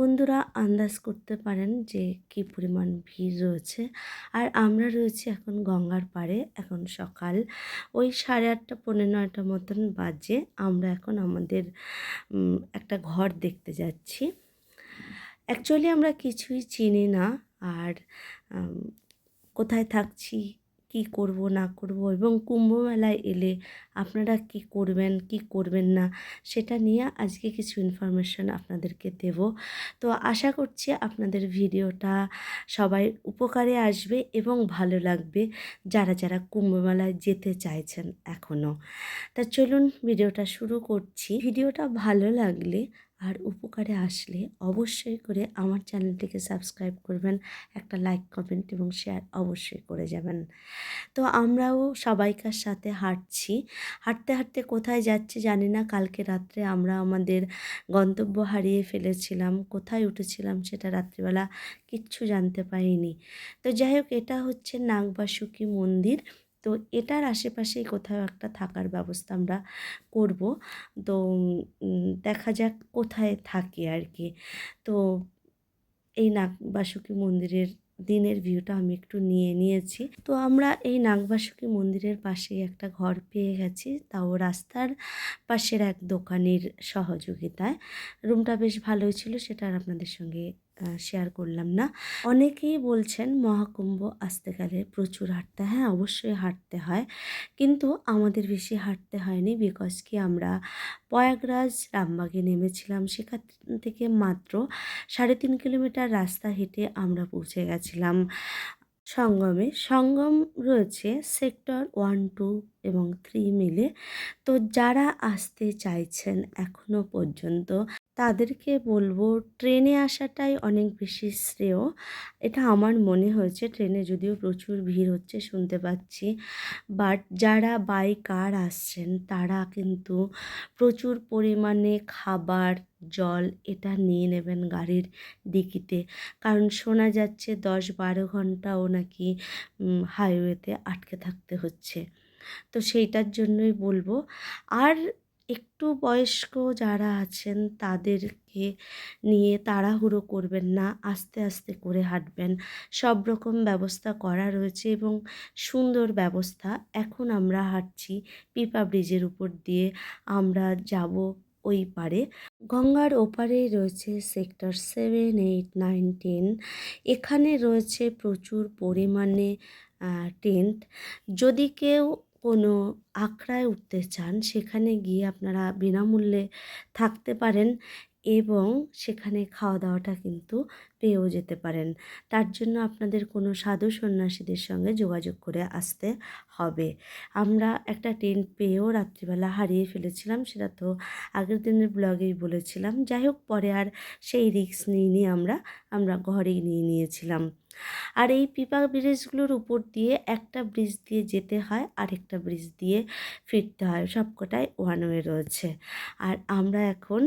বন্ধুরা আন্দাজ করতে পারেন যে কী পরিমাণ ভিড় রয়েছে। আর আমরা রয়েছি এখন গঙ্গার পাড়ে। এখন সকাল ওই সাড়ে আটটা পনেরো নয়টা মতন বাজে। আমরা এখন আমাদের একটা ঘর দেখতে যাচ্ছি। অ্যাকচুয়ালি আমরা কিছুই চিনি না। আর কোথায় থাকছি কি করব, না করব এবং কুম্ভ মেলায় এলে আপনারা কি করবেন কি করবেন না সেটা নিয়ে আজকে কিছু ইনফরমেশন আপনাদেরকে দেব। তো আশা করছি আপনাদের ভিডিওটা সবাই উপকারে আসবে এবং ভালো লাগবে যারা যারা কুম্ভ মেলায় যেতে চাইছেন এখনও তা চলুন ভিডিওটা শুরু করছি। ভিডিওটা ভালো লাগলে আর উপকারে আসলে অবশ্যই করে আমার চ্যানেলটিকে সাবস্ক্রাইব করবেন, একটা লাইক, কমেন্ট এবং শেয়ার অবশ্যই করে যাবেন। তো আমরাও সবাইকার সাথে হাঁটছি। হাঁটতে হাঁটতে কোথায় যাচ্ছি জানি না। কালকে রাত্রে আমরা আমাদের গন্তব্য হারিয়ে ফেলেছিলাম। কোথায় উঠেছিলাম সেটা রাত্রিবেলা কিচ্ছু জানতে পারিনি। তো যাই হোক, এটা হচ্ছে নাগবাসুকি মন্দির। তো এটার আশেপাশেই কোথাও একটা থাকার ব্যবস্থা আমরা করব। তো দেখা যাক কোথায় থাকে আর কি। তো এই নাগবাসুকি মন্দিরের দিনের ভিউটা আমি একটু নিয়ে নিয়েছি। তো আমরা এই নাগবাসুকি মন্দিরের পাশেই একটা ঘর পেয়ে গেছি। তাও রাস্তার পাশের এক দোকানের সহযোগিতায়। রুমটা বেশ ভালোই ছিল, সেটা আর আপনাদের সঙ্গে শেয়ার করলাম না। অনেকেই বলছেন, মহাকুম্ভ আসতে গেলে প্রচুর হাঁটতে হ্যাঁ। অবশ্যই হাঁটতে হয়। কিন্তু আমাদের বেশি হাঁটতে হয়নি বিকজ কি আমরা প্রয়াগরাজ, রামবাগে নেমেছিলাম। সেখান থেকে মাত্র সাড়ে তিন কিলোমিটার রাস্তা হেঁটে আমরা পৌঁছে গেছিলাম। সঙ্গমে। সঙ্গম রয়েছে সেক্টর ওয়ান, টু এবং থ্রি মিলে। তো যারা আসতে চাইছেন এখনও পর্যন্ত, তাদেরকে বলব ট্রেনে আসাটাই অনেক বেশি শ্রেয়। এটা আমার মনে হয়েছে ট্রেনে যদিও প্রচুর ভিড় হচ্ছে, শুনতে পাচ্ছি। বাট যারা বাই কার আসছেন, তারা কিন্তু প্রচুর পরিমাণে খাবার জল এটা নিয়ে নেবেন গাড়ির ডিকিতে। কারণ শোনা যাচ্ছে দশ বারো ঘন্টাও নাকি হাইওয়েতে আটকে থাকতে হচ্ছে। তো সেইটার জন্যই বলব। আর একটু বয়স্ক যারা আছেন তাদেরকে নিয়ে তাড়াহুড়ো করবেন না, আস্তে আস্তে করে হাঁটবেন। সব রকম ব্যবস্থা করা রয়েছে এবং সুন্দর ব্যবস্থা। এখন আমরা হাঁটছি, পিপা ব্রিজের উপর দিয়ে আমরা যাব। ওই পারে। গঙ্গার ওপারে রয়েছে sector seven, eight, nine, ten. এখানে রয়েছে প্রচুর পরিমাণে টেন্ট। যদি কেউ কোনো আখড়ায় উঠতে চান, সেখানে গিয়ে আপনারা বিনামূল্যে থাকতে পারেন এবং সেখানে খাওয়া দাওয়াটা কিন্তু পেয়েও যেতে পারেন। তার জন্য আপনাদের কোনো সাধু সন্ন্যাসীদের সঙ্গে যোগাযোগ করে আসতে হবে। আমরা একটা টেন্ট পেয়েও রাত্রিবেলা হারিয়ে ফেলেছিলাম, সেটা তো আগের দিনের ব্লগেই বলেছিলাম। যাই হোক, পরে আর সেই রিস্ক নিয়ে আমরা আমরা ঘরেই নিয়ে নিয়েছিলাম। আর এই পিপা ব্রিজগুলোর উপর দিয়ে একটা ব্রিজ দিয়ে যেতে হয়, আরেকটা ব্রিজ দিয়ে ফিরতে হয়। সবকটাই ওয়ান ওয়ে রয়েছে। আর আমরা এখন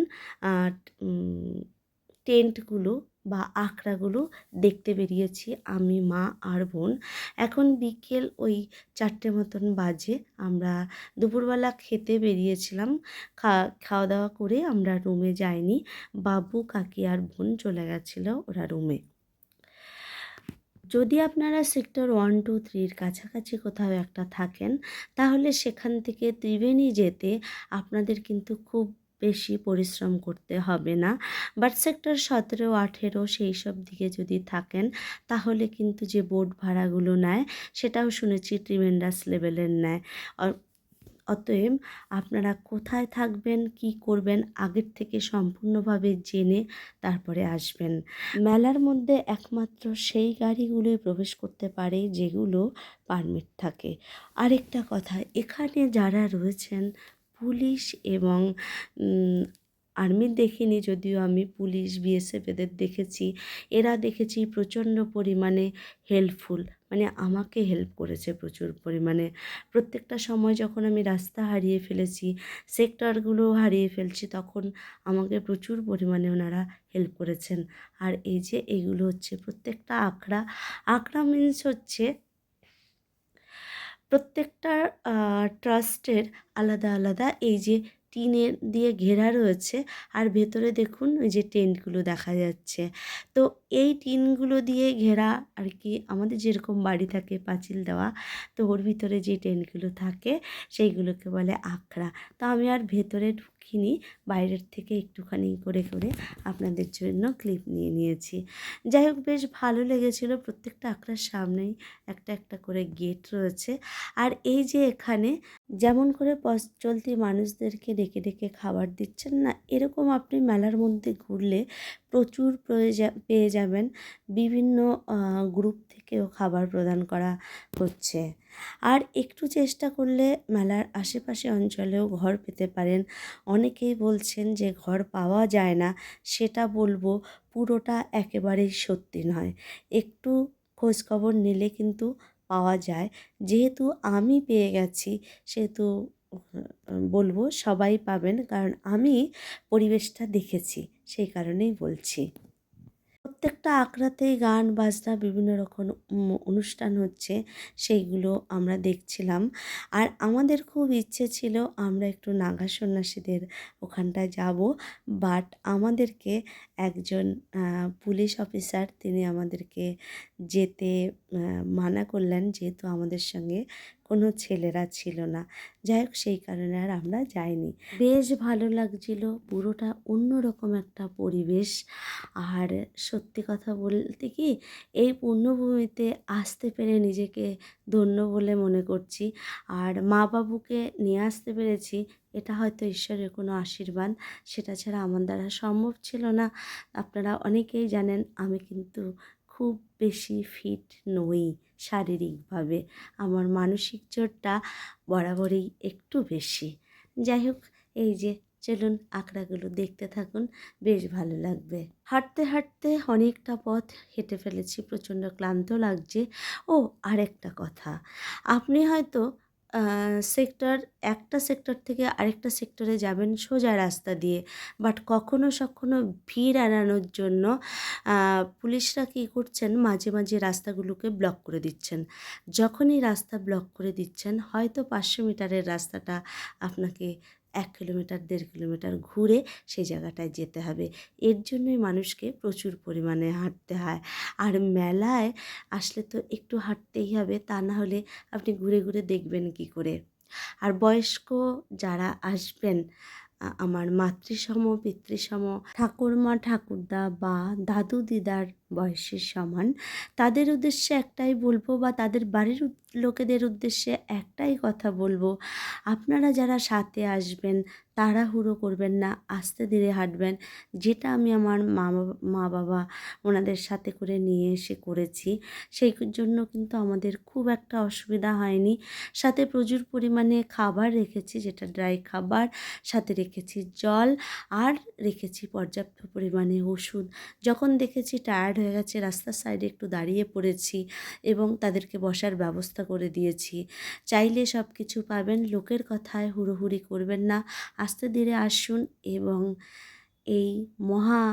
টেন্টগুলো বা আখড়াগুলো দেখতে বেরিয়েছি, আমি, মা আর বোন। এখন বিকেল ওই চারটে মতন বাজে, আমরা দুপুরবেলা খেতে বেরিয়েছিলাম। খাওয়া দাওয়া করে আমরা রুমে যাইনি, বাবু, কাকি আর বোন চলে গেছিল ওরা রুমে। যদি আপনারা সেক্টর ওয়ান, টু, থ্রির কাছাকাছি কোথাও একটা থাকেন, তাহলে সেখান থেকে ত্রিবেণী যেতে আপনাদের কিন্তু খুব বেশি পরিশ্রম করতে হবে না। বাট সেক্টর সতেরো, আঠেরো সেই সব দিকে যদি থাকেন, তাহলে কিন্তু যে বোর্ড ভাড়াগুলো নেয়, সেটাও শুনেছি ট্রিমেন্ডাস লেভেলের নেয়। অতএব আপনারা কোথায় থাকবেন, কি করবেন, আগের থেকে সম্পূর্ণভাবে জেনে তারপরে আসবেন। মেলার মধ্যে একমাত্র সেই গাড়িগুলোই প্রবেশ করতে পারে, যেগুলো পারমিট থাকে। আরেকটা কথা, এখানে যারা রয়েছেন পুলিশ এবং আর্মির দেখিনি যদিও আমি পুলিশ বিএসএফ এদের দেখেছি। এরা দেখেছি প্রচণ্ড পরিমাণে হেল্পফুল মানে আমাকে হেল্প করেছে প্রচুর পরিমাণে। প্রত্যেকটা সময় যখন আমি রাস্তা হারিয়ে ফেলেছি সেক্টরগুলো হারিয়ে ফেলছি, তখন আমাকে প্রচুর পরিমাণে ওনারা হেল্প করেছেন। আর এই যে এইগুলো হচ্ছে প্রত্যেকটা আঁকড়া আঁকড়া মিন্স হচ্ছে প্রত্যেকটা ট্রাস্টের আলাদা আলাদা। এই যে টিনের দিয়ে ঘেরা রয়েছে, আর ভেতরে দেখুন ওই যে টেন্টগুলো দেখা যাচ্ছে। তো এই টিনগুলো দিয়ে ঘেরা আর কি আমাদের যেরকম বাড়ি থাকে পাঁচিল দেওয়া, তো ওর ভিতরে যে টেন্টগুলো থাকে, সেইগুলোকে বলে আখড়া। তো আমি আর ভেতরে ঢুকিনি বাইরের থেকে একটুখানি করে করে আপনাদের জন্য ক্লিপ নিয়ে নিয়েছি। যাই হোক, বেশ ভালো লেগেছিলো। প্রত্যেকটা আঁকড়ার সামনেই একটা একটা করে গেট রয়েছে। আর এই যে এখানে যেমন করে চলতি মানুষদেরকে ডেকে ডেকে খাবার দিচ্ছেন না, এরকম আপনি মেলার মধ্যে ঘুরলে প্রচুর পেয়ে যাবেন। বিভিন্ন গ্রুপ থেকেও খাবার প্রদান করা হচ্ছে। আর একটু চেষ্টা করলে মেলার আশেপাশে অঞ্চলেও ঘর পেতে পারেন। অনেকেই বলছেন যে ঘর পাওয়া যায় না, সেটা বলব পুরোটা একেবারেই সত্যি নয়। একটু খোঁজখবর নিলে কিন্তু পাওয়া যায়। যেহেতু আমি পেয়ে গেছি, সেহেতু বলব সবাই পাবেন, কারণ আমি পরিবেশটা দেখেছি, সেই কারণেই বলছি। প্রত্যেকটা আখড়াতেই গান, বাজনা, বিভিন্ন রকম অনুষ্ঠান হচ্ছে, সেইগুলো আমরা দেখছিলাম। আর আমাদের খুব ইচ্ছে ছিল আমরা একটু নাগা সন্ন্যাসীদের ওখানটায় যাব বাট আমাদেরকে একজন পুলিশ অফিসার, তিনি আমাদেরকে যেতে মানা করলেন যেহেতু আমাদের সঙ্গে কোনো ছেলেরা ছিল না। যাই হোক সেই কারণে আর আমরা যাইনি। বেশ ভালো লাগছিল, পুরোটা অন্যরকম একটা পরিবেশ। আর সত্যি কথা বলতে কি, এই পুণ্যভূমিতে আসতে পেরে নিজেকে ধন্য বলে মনে করছি। আর মা বাবুকে নিয়ে আসতে পেরেছি, এটা হয়তো ঈশ্বরের কোনো আশীর্বাদ। সেটা ছাড়া আমার দ্বারা সম্ভব ছিল না। আপনারা অনেকেই জানেন, আমি কিন্তু খুব বেশি ফিট নই শারীরিকভাবে। আমার মানসিক জোরটা বরাবরই একটু বেশি। যাই হোক এই যে চলুন আঁকড়াগুলো দেখতে থাকুন, বেশ ভালো লাগবে। হাঁটতে হাঁটতে অনেকটা পথ হেঁটে ফেলেছি, প্রচণ্ড ক্লান্ত লাগছে। ও, আরেকটা কথা। আপনি হয়তো সেক্টর, একটা সেক্টর থেকে আরেকটা সেক্টরে যাবেন সোজা রাস্তা দিয়ে। বাট কখনো সখনো ভিড় এড়ানোর জন্য পুলিশরা কী করছেন, মাঝে মাঝে রাস্তাগুলোকে ব্লক করে দিচ্ছেন। যখনই রাস্তা ব্লক করে দিচ্ছেন, হয়তো পাঁচশো মিটারের রাস্তাটা আপনাকে এক কিলোমিটার, দেড় কিলোমিটার ঘুরে সেই জায়গাটায় যেতে হবে। এর জন্যই মানুষকে প্রচুর পরিমাণে হাঁটতে হয়। আর মেলায় আসলে তো একটু হাঁটতেই হবে, তা না হলে আপনি ঘুরে ঘুরে দেখবেন কি করে। আর বয়স্ক যারা আসবেন আমার মাতৃসম, পিতৃসম, ঠাকুরমা, ঠাকুরদা বা দাদু দিদার বয়সের সমান। তাদের উদ্দেশ্যে একটাই বলব বা তাদের বাড়ির লোকেদের উদ্দেশ্যে একটাই কথা বলব, আপনারা যারা সাথে আসবেন তাড়াহুড়ো করবেন না, আস্তে ধীরে হাঁটবেন, যেটা আমি আমার মা মা বাবা ওনাদের সাথে করে নিয়ে এসে করেছি, সেই জন্য কিন্তু আমাদের খুব একটা অসুবিধা হয়নি। সাথে প্রচুর পরিমাণে খাবার রেখেছি, যেটা ড্রাই খাবার, সাথে রেখেছি জল, আর রেখেছি পর্যাপ্ত পরিমাণে ওষুধ। যখন দেখেছি টায়ার্ড হয়ে গেছে, রাস্তার সাইডে একটু দাঁড়িয়ে পড়েছি এবং তাদেরকে বসার ব্যবস্থা করে দিয়েছি। চাইলে সব কিছু পাবেন, লোকের কথায় হুড়োহুড়ি করবেন না। আস্তে ধীরে আসুন এবং এই মহা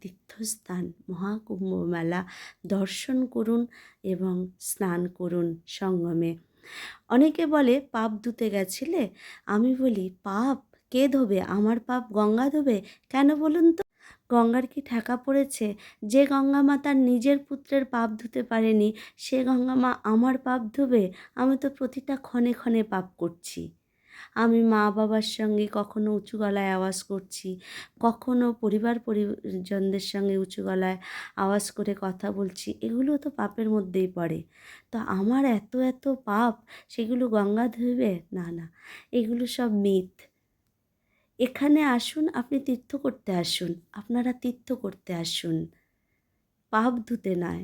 তীর্থস্থান, মহাকুম্ভ মেলা দর্শন করুন এবং স্নান করুন সঙ্গমে। অনেকে বলে, পাপ ধুতে গেছিলে? আমি বলি, পাপ? কে ধোবে? আমার পাপ গঙ্গা ধোবে? কেন বলুন তো? গঙ্গার কি ঠেকা পড়েছে? যে গঙ্গা মা তার নিজের পুত্রের পাপ ধুতে পারেনি, সে গঙ্গা মা আমার পাপ ধুবে? আমি তো প্রতিটা ক্ষণে ক্ষণে পাপ করছি। আমি মা বাবার সঙ্গে কখনো উঁচু গলায় আওয়াজ করছি, কখনো পরিবার পরিজনদের সঙ্গে উঁচু গলায় আওয়াজ করে কথা বলছি, এগুলো তো পাপের মধ্যেই পড়ে। তো আমার এত এত পাপ, সেগুলো গঙ্গা ধুবে না না, এগুলো সব মিথ। এখানে আসুন আপনি তীর্থ করতে আসুন আপনারা তীর্থ করতে আসুন। পাপ ধুতে নয়।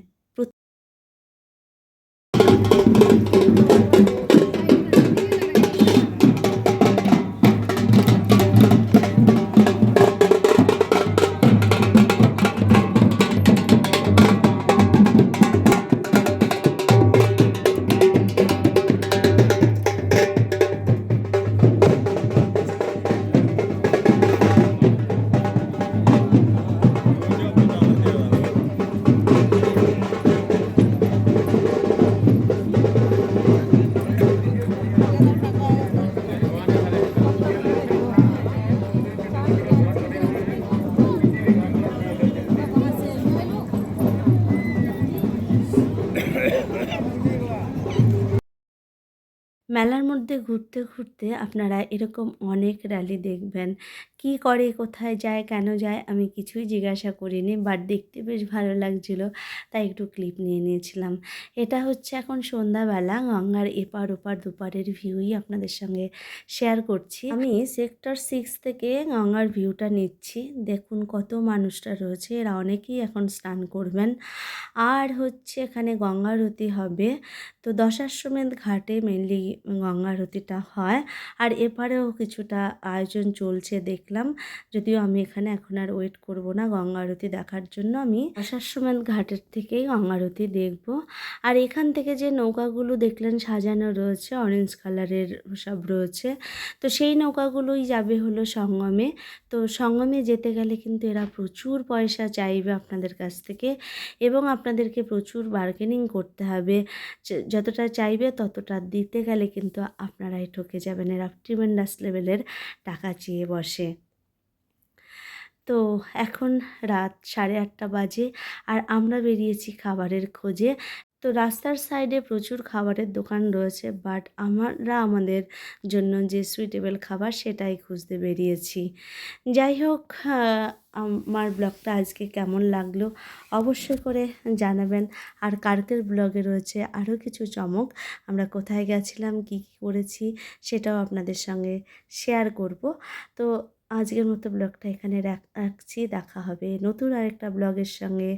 মধ্যে ঘুরতে ঘুরতে আপনারা এরকম অনেক র্যালি দেখবেন। কি করে, কোথায় যায়, কেন যায় আমি কিছুই জিজ্ঞাসা করিনি বাট দেখতে বেশ ভালো লাগছিল, তাই একটু ক্লিপ নিয়ে নিয়েছিলাম। এটা হচ্ছে এখন সন্ধ্যাবেলা, গঙ্গার এপার ওপার দুপারের ভিউই আপনাদের সঙ্গে শেয়ার করছি। আমি সেক্টর সিক্স থেকে গঙ্গার ভিউটা নিচ্ছি, দেখুন কত মানুষটা রয়েছে, এরা অনেকেই এখন স্নান করবেন। আর হচ্ছে এখানে গঙ্গারতি হবে, তো দশাশ্বমেধ ঘাটে মেনলি গঙ্গারতিটা হয়। আর এপারেও কিছুটা আয়োজন চলছে দেখলাম। যদিও আমি এখানে এখন আর ওয়েট করব না গঙ্গা আরতি দেখার জন্য। আমি দশাশ্বমেধ ঘাটের থেকেই গঙ্গা আরতি দেখব। আর এখান থেকে যে নৌকাগুলো দেখলেন সাজানো রয়েছে অরেঞ্জ কালারের সব রয়েছে। তো সেই নৌকাগুলোই যাবে হলো সঙ্গমে। তো সঙ্গমে যেতে গেলে কিন্তু এরা প্রচুর পয়সা চাইবে আপনাদের কাছ থেকে। এবং আপনাদেরকে প্রচুর বার্গেনিং করতে হবে। যতটা চাইবে ততটা দিতে গেলে কিন্তু আপনারাই ঠকে যাবেন। এরা ট্রিমেন্ডাস লেভেলের টাকা চেয়ে বসে। তো এখন রাত সাড়ে আটটা বাজে আর আমরা বেরিয়েছি খাবারের খোঁজে। তো রাস্তার সাইডে প্রচুর খাবারের দোকান রয়েছে বাট আমরা আমাদের জন্য যে সুইটেবল খাবার সেটাই খুঁজতে বেরিয়েছি। যাই হোক আমার ব্লগটা আজকে কেমন লাগল অবশ্যই করে জানাবেন। আর কালকের ব্লগে রয়েছে আরও কিছু চমক। আমরা কোথায় গেছিলাম, কী কী করেছি সেটাও আপনাদের সঙ্গে শেয়ার করব। তো আজকের মতো ব্লগটা এখানে রাখ- রাখছি, দেখা হবে নতুন আরেকটা ব্লগের সঙ্গে।